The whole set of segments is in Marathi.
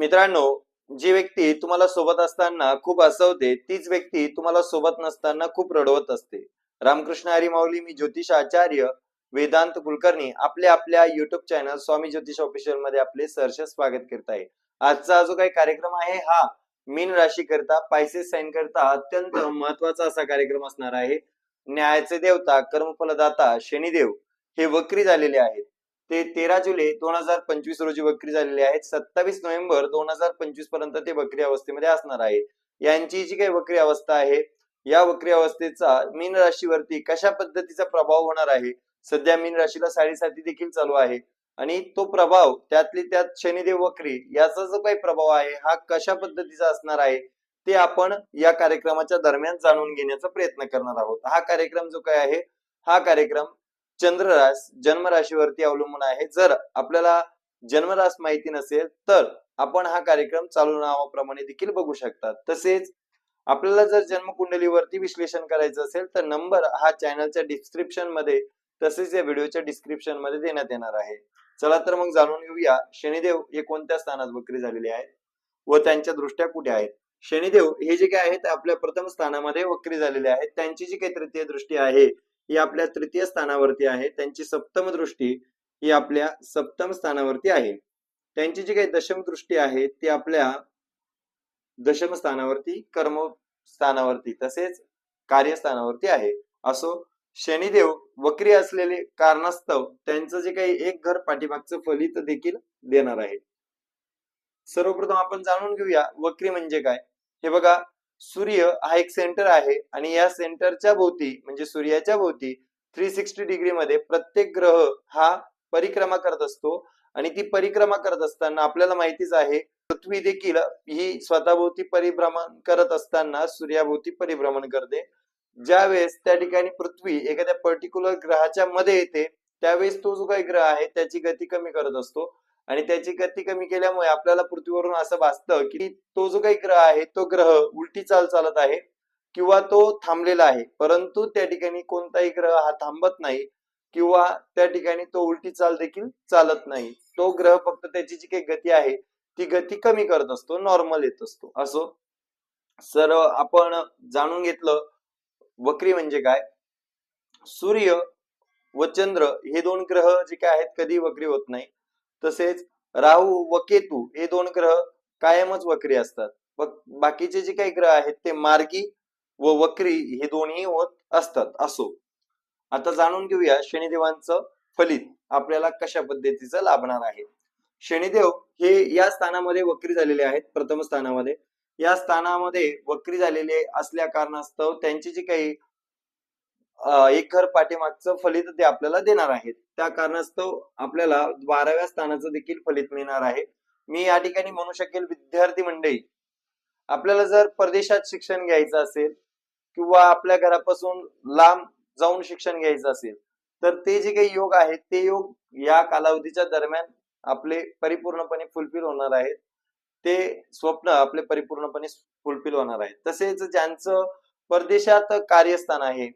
मित्रांनो जी व्यक्ती तुम्हाला सोबत असताना खूप हसवते तीच व्यक्ती तुम्हाला सोबत नसताना खूप रडवत असते. रामकृष्ण हरी माऊली मी ज्योतिष आचार्य वेदांत कुलकर्णी आपल्या आपल्या युट्यूब चॅनल स्वामी ज्योतिष ऑफिशियलमध्ये आपले सहर्ष स्वागत करत आहे. आजचा जो काही कार्यक्रम आहे हा मीन राशी करता पैसे साईन करता अत्यंत महत्त्वाचा असा कार्यक्रम असणार आहे. न्यायाचे देवता कर्मफलदाता शनिदेव हे वक्री झालेले आहेत. ते तेरा जुलै दोन हजार पंचवीस रोजी बकरी झालेले आहेत सत्तावीस नोव्हेंबर दोन हजार पंचवीसपर्यंत ते वक्री अवस्थेमध्ये असणार आहे. यांची जी काही वक्री अवस्था आहे या वक्री अवस्थेचा मीन राशीवरती कशा पद्धतीचा प्रभाव होणार आहे? सध्या मीन राशीला साडेसाती देखील चालू आहे. आणि तो प्रभाव त्यातली त्यात शनिदेव वक्री याचा जो काही प्रभाव आहे हा कशा पद्धतीचा असणार आहे? ते आपण या कार्यक्रमाच्या दरम्यान जाणून घेण्याचा प्रयत्न करणार आहोत. हा कार्यक्रम जो काय आहे हा कार्यक्रम चंद्ररास जन्मराशीवरती अवलंबून आहे. जर आपल्याला जन्मरास माहिती नसेल तर आपण हा कार्यक्रम चालू नावाप्रमाणे देखील बघू शकतात तसेच आपल्याला जर जन्मकुंडलीवरती विश्लेषण करायचं असेल तर नंबर हा चॅनलच्या डिस्क्रिप्शनमध्ये तसेच या व्हिडिओच्या डिस्क्रिप्शनमध्ये देण्यात येणार आहे. चला तर मग जाणून घेऊया शनिदेव हे कोणत्या स्थानात वक्री झालेले आहेत व त्यांच्या दृष्ट्या कुठे आहेत? शनिदेव हे जे काय आहेत आपल्या प्रथम स्थानामध्ये वक्री झालेले आहेत. त्यांची जी काही तृतीय दृष्टी आहे ही आपल्या तृतीय स्थानावरती आहे. त्यांची सप्तम दृष्टी ही आपल्या सप्तम स्थानावरती आहे. त्यांची जी काही दशम दृष्टी आहे ती आपल्या दशम स्थानावरती कर्म स्थानावरती तसेच कार्यस्थानावरती आहे. असो शनिदेव वक्री असलेले कारणास्तव त्यांचं जे काही एक घर पाठीमागचं फलित देखील देणार आहे. सर्वप्रथम आपण जाणून घेऊया वक्री म्हणजे काय? हे बघा सूर्य हा एक सेंटर आहे आणि या सेंटरच्या भोवती म्हणजे सूर्याच्या भोवती थ्री सिक्स्टी डिग्री मध्ये प्रत्येक ग्रह हा परिक्रमा करत असतो. आणि ती परिक्रमा करत असताना आपल्याला माहितीच आहे पृथ्वी देखील ही स्वतःभोवती परिभ्रमण करत असताना सूर्याभोवती परिभ्रमण करते. ज्यावेळेस त्या ठिकाणी पृथ्वी एखाद्या पर्टिक्युलर ग्रहाच्या मध्ये येते त्यावेळेस तो जो काही ग्रह आहे त्याची गती कमी करत असतो. आणि त्याची गती कमी केल्यामुळे आपल्याला पृथ्वीवरून असं भासतं की तो जो काही ग्रह आहे तो ग्रह उलटी चाल चालत आहे किंवा तो थांबलेला आहे. परंतु त्या ठिकाणी कोणताही ग्रह हा थांबत नाही किंवा त्या ठिकाणी तो उलटी चाल देखील चालत नाही. तो ग्रह फक्त त्याची जी काही गती आहे ती गती कमी करत असतो नॉर्मल येत असतो. असो. सर आपण जाणून घेतलं वक्री म्हणजे काय? सूर्य व चंद्र हे दोन ग्रह जे काय आहेत कधी वक्री होत नाही. तसेच राहू व केतू हे दोन ग्रह कायमच वक्री असतात. बाकीचे जे काही ग्रह आहेत ते मार्गी व वक्री हे दोन्ही होत असतात असो. आता जाणून घेऊया शनिदेवांचं फलित आपल्याला कशा पद्धतीचं लाभणार आहे. शनिदेव हे या स्थानामध्ये वक्री झालेले आहेत प्रथम स्थानामध्ये. या स्थानामध्ये वक्री झालेले असल्या कारणास्तव त्यांची जी काही एक घर पाठीमागचं फलित ते आपल्याला देणार आहेत. त्या कारणास्तव आपल्याला बाराव्या स्थानाचं देखील फलित मिळणार आहे. मी या ठिकाणी म्हणू शकेल विद्यार्थी मंडळी आपल्याला जर परदेशात शिक्षण घ्यायचं असेल किंवा आपल्या घरापासून लांब जाऊन शिक्षण घ्यायचं असेल तर ते जे काही योग आहेत ते योग या कालावधीच्या दरम्यान आपले परिपूर्णपणे फुलफिल होणार आहेत. ते स्वप्न आपले परिपूर्णपणे फुलफिल होणार आहे तसेच ज्यांचं परदेशात कार्यस्थान आहे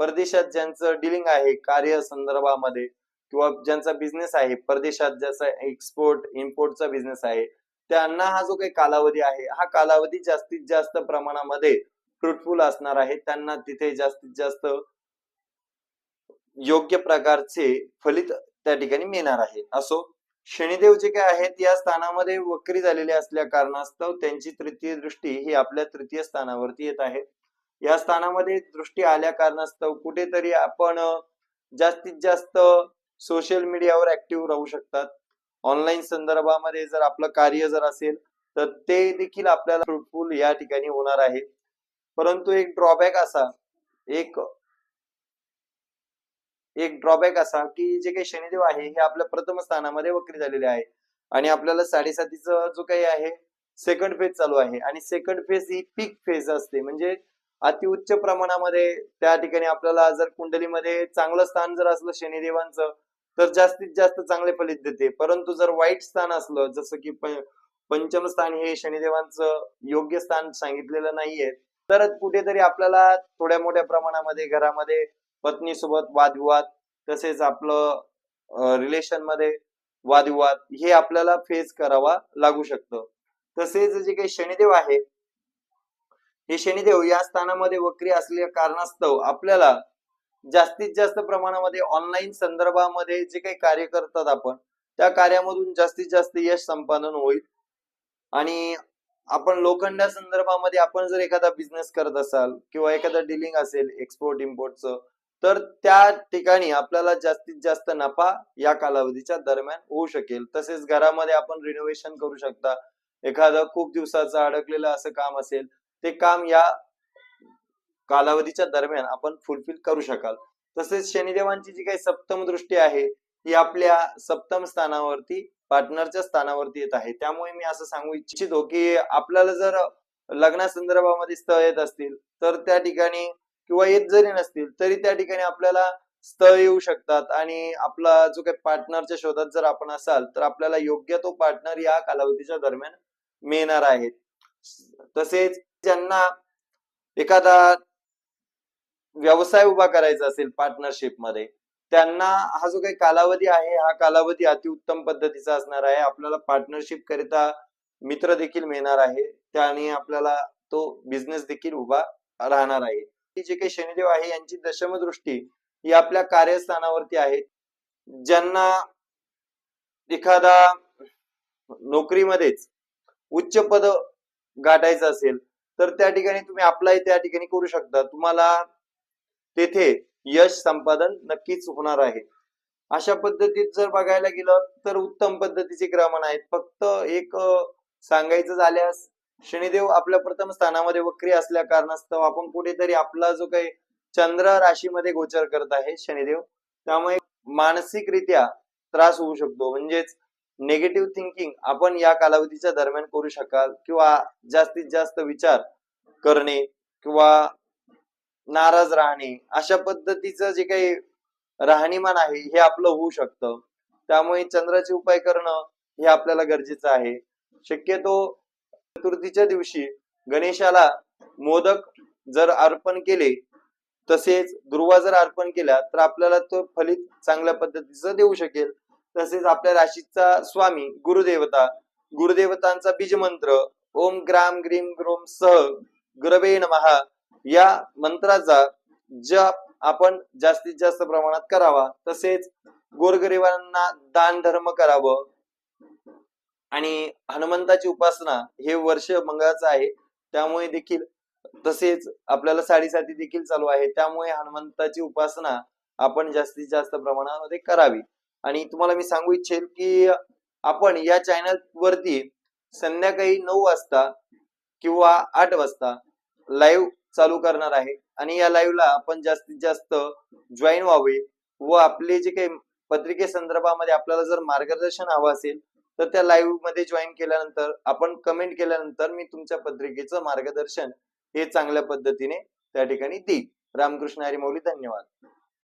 परदेशात ज्यांचं डिलिंग आहे कार्य संदर्भामध्ये किंवा ज्यांचा बिझनेस आहे परदेशात ज्याचा एक्सपोर्ट इम्पोर्टचा बिझनेस आहे त्यांना हा जो काही कालावधी आहे हा कालावधी जास्तीत जास्त प्रमाणामध्ये फ्रुटफुल असणार आहे. त्यांना तिथे जास्तीत जास्त योग्य प्रकारचे फलित त्या ठिकाणी मिळणार आहे. असो शनिदेव जे काय आहेत या स्थानामध्ये वक्री झालेले असल्या कारणास्तव त्यांची तृतीय दृष्टी ही आपल्या तृतीय स्थानावरती येत आहे. या स्थानामध्ये दृष्टी आल्या कारणास्तव कुठेतरी आपण जास्तीत जास्त सोशल मीडियावर ऍक्टिव्ह राहू शकतात. ऑनलाईन संदर्भामध्ये जर आपलं कार्य जर असेल तर ते देखील आपल्याला फ्रुटफुल या ठिकाणी होणार आहे. परंतु एक ड्रॉबॅक असा एक एक ड्रॉबॅक असा की जे काही शनिदेव आहे हे आपल्या प्रथम स्थानामध्ये वक्री झालेले आहे. आणि आपल्याला साडेसातीचं जो काही आहे सेकंड फेज चालू आहे. आणि सेकंड फेज ही पीक फेज असते. म्हणजे अति उच्च प्रमाणामध्ये त्या ठिकाणी आपल्याला जर कुंडलीमध्ये चांगलं स्थान जर असलं शनिदेवांचं तर जास्तीत जास्त चांगले फलित देते. परंतु जर वाईट स्थान असलं जसं की पंचम स्थान हे शनिदेवांचं योग्य स्थान सांगितलेलं नाहीये तर कुठेतरी आपल्याला थोड्या मोठ्या प्रमाणामध्ये घरामध्ये पत्नीसोबत वादविवाद तसेच आपलं रिलेशनमध्ये वादविवाद हे आपल्याला फेस करावा लागू शकतं. तसेच जे काही शनिदेव आहे हे शनिदेव या स्थानामध्ये वक्री असल्या कारणास्तव आपल्याला जास्तीत जास्त प्रमाणामध्ये ऑनलाईन संदर्भामध्ये जे काही कार्य करतात आपण त्या कार्यामधून जास्तीत जास्त यश संपादन होईल. आणि आपण लोखंडा संदर्भामध्ये आपण जर एखादा बिझनेस करत असाल किंवा एखादा डिलिंग असेल एक्सपोर्ट इम्पोर्टचं तर त्या ठिकाणी आपल्याला जास्तीत जास्त नफा या कालावधीच्या दरम्यान होऊ शकेल. तसेच घरामध्ये आपण रिनोव्हेशन करू शकता. एखादं खूप दिवसाचं अडकलेलं असं काम असेल ते काम या कालावधीच्या दरम्यान आपण फुलफिल करू शकाल. तसेच शनिदेवांची जी काही सप्तम दृष्टी आहे ही आपल्या सप्तम स्थानावरती पार्टनरच्या स्थानावरती येत आहे. त्यामुळे मी असं सांगू इच्छितो की आपल्याला जर लग्नासंदर्भामध्ये स्थळ येत असतील तर त्या ठिकाणी किंवा येत जरी नसतील तरी त्या ठिकाणी आपल्याला स्थळ येऊ शकतात. आणि आपला जो काही पार्टनरच्या शोधात जर आपण असाल तर आपल्याला योग्य तो पार्टनर या कालावधीच्या दरम्यान मिळणार आहे. तसेच ज्यांना एखादा व्यवसाय उभा करायचा असेल पार्टनरशिपमध्ये त्यांना हा जो काही कालावधी आहे हा कालावधी अतिउत्तम पद्धतीचा असणार आहे. आपल्याला पार्टनरशिप करिता मित्र देखील मिळणार आहे. त्याने आपल्याला तो बिझनेस देखील उभा राहणार आहे. जे काही शनिदेव आहे यांची दशम दृष्टी ही आपल्या कार्यस्थानावरती आहे. ज्यांना एखादा नोकरीमध्येच उच्च पद गाठायचं असेल तर त्या ठिकाणी तुम्ही अप्लाय त्या ठिकाणी करू शकता. तुम्हाला तेथे यश संपादन नक्कीच होणार आहे. अशा पद्धतीत जर बघायला गेलं तर उत्तम पद्धतीचे क्रमण आहेत. फक्त एक सांगायचं झाल्यास शनिदेव आपल्या प्रथम स्थानामध्ये वक्री असल्या कारणास्तव आपण कुठेतरी आपला जो काही चंद्र राशीमध्ये गोचर करत आहे शनिदेव त्यामुळे मानसिकरित्या त्रास होऊ शकतो. म्हणजेच नेगेटिव्ह थिंकिंग आपण या कालावधीच्या दरम्यान करू शकाल किंवा जास्तीत जास्त विचार करणे किंवा नाराज राहणे अशा पद्धतीचं जे काही राहणीमान आहे हे आपलं होऊ शकतं. त्यामुळे चंद्राचे उपाय करणं हे आपल्याला गरजेचं आहे. शक्यतो चतुर्थीच्या दिवशी गणेशाला मोदक जर अर्पण केले तसेच दुर्वा जर अर्पण केल्या तर आपल्याला तो फलित चांगल्या पद्धतीचं देऊ शकेल. तसेच आपल्या राशीचा स्वामी गुरुदेवता गुरुदेवतांचा बीज मंत्र ओम ग्राम ग्रीम ग्रोम सह गुरवे महा या मंत्राचा जप आपण जास्तीत जास्त प्रमाणात करावा. तसेच गोरगरिबांना दान धर्म करावं. आणि हनुमंताची उपासना हे वर्ष मंगळाचं आहे. त्यामुळे देखील तसेच आपल्याला साडेसाती देखील चालू आहे. त्यामुळे हनुमंताची उपासना आपण जास्तीत जास्त प्रमाणामध्ये करावी. आणि तुम्हाला मी सांगू इच्छेल की आपण या चॅनल वरती संध्याकाळी नऊ वाजता किंवा आठ वाजता लाईव्ह चालू करणार आहे. आणि या लाईव्हला आपण जास्तीत जास्त जॉईन व्हावे व आपले जे काही पत्रिके संदर्भामध्ये आपल्याला जर मार्गदर्शन हवं असेल तर त्या लाईव्हमध्ये जॉईन केल्यानंतर आपण कमेंट केल्यानंतर मी तुमच्या पत्रिकेचं मार्गदर्शन हे चांगल्या पद्धतीने त्या ठिकाणी देईल रामकृष्ण हरी मौली धन्यवाद.